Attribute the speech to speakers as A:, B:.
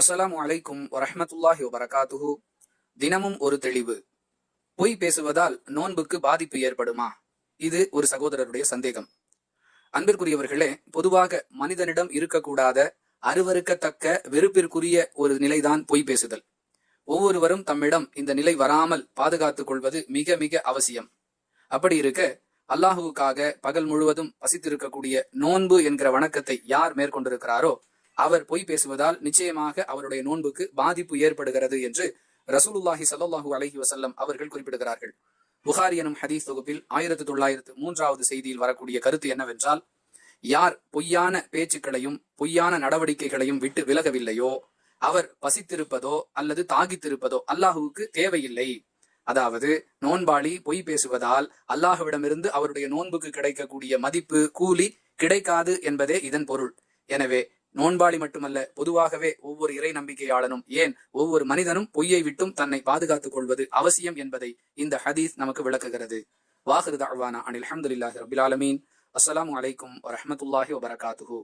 A: அஸ்லாம் அலைக்கும் வரஹ்மத்துல்லாஹி வபரகாத்துஹு. தினமும் ஒரு தெளிவு. பொய் பேசுவதால் நோன்புக்கு பாதிப்பு ஏற்படுமா? இது ஒரு சகோதரருடைய சந்தேகம். அன்பிற்குரியவர்களே பொதுவாக மனிதனிடம் இருக்கக்கூடாத அருவருக்கத்தக்க வெறுப்பிற்குரிய ஒரு நிலைதான் பொய் பேசுதல். ஒவ்வொருவரும் தம்மிடம் இந்த நிலை வராமல் பாதுகாத்துக் கொள்வது மிக மிக அவசியம். அப்படி இருக்க அல்லாஹுவுக்காக பகல் முழுவதும் பசித்திருக்கக்கூடிய நோன்பு என்கிற வணக்கத்தை யார் மேற்கொண்டிருக்கிறாரோ அவர் பொய் பேசுவதால் நிச்சயமாக அவருடைய நோன்புக்கு பாதிப்பு ஏற்படுகிறது என்று ரசூலுல்லாஹி சல்லாஹூ அலஹி வசல்லம் அவர்கள் குறிப்பிடுகிறார்கள். புகாரி எனும் ஹதீஸ் தொகுப்பில் ஆயிரத்தி தொள்ளாயிரத்து மூன்றாவது செய்தியில் வரக்கூடிய கருத்து என்னவென்றால் யார் பொய்யான பேச்சுக்களையும் பொய்யான நடவடிக்கைகளையும் விட்டு விலகவில்லையோ அவர் பசித்திருப்பதோ அல்லது தாகித்திருப்பதோ அல்லாஹுவுக்கு தேவையில்லை. அதாவது நோன்பாளி பொய் பேசுவதால் அல்லாஹுவிடமிருந்து அவருடைய நோன்புக்கு கிடைக்கக்கூடிய மதிப்பு கூலி கிடைக்காது என்பதே இதன் பொருள். எனவே நோன்பாளி மட்டுமல்ல பொதுவாகவே ஒவ்வொரு இறை நம்பிக்கையாளனும் ஏன் ஒவ்வொரு மனிதனும் பொய்யை விட்டும் தன்னை பாதுகாத்துக் கொள்வது அவசியம் என்பதை இந்த ஹதீஸ் நமக்கு விளக்குகிறது. வாஹிரு தாழ்வானா அனில் அஹமதுல்லாஹி ரபில் ஆலமீன். அஸ்லாம் அலைக்கும் வரமத்துல்லாஹி வபரகாத்துஹு.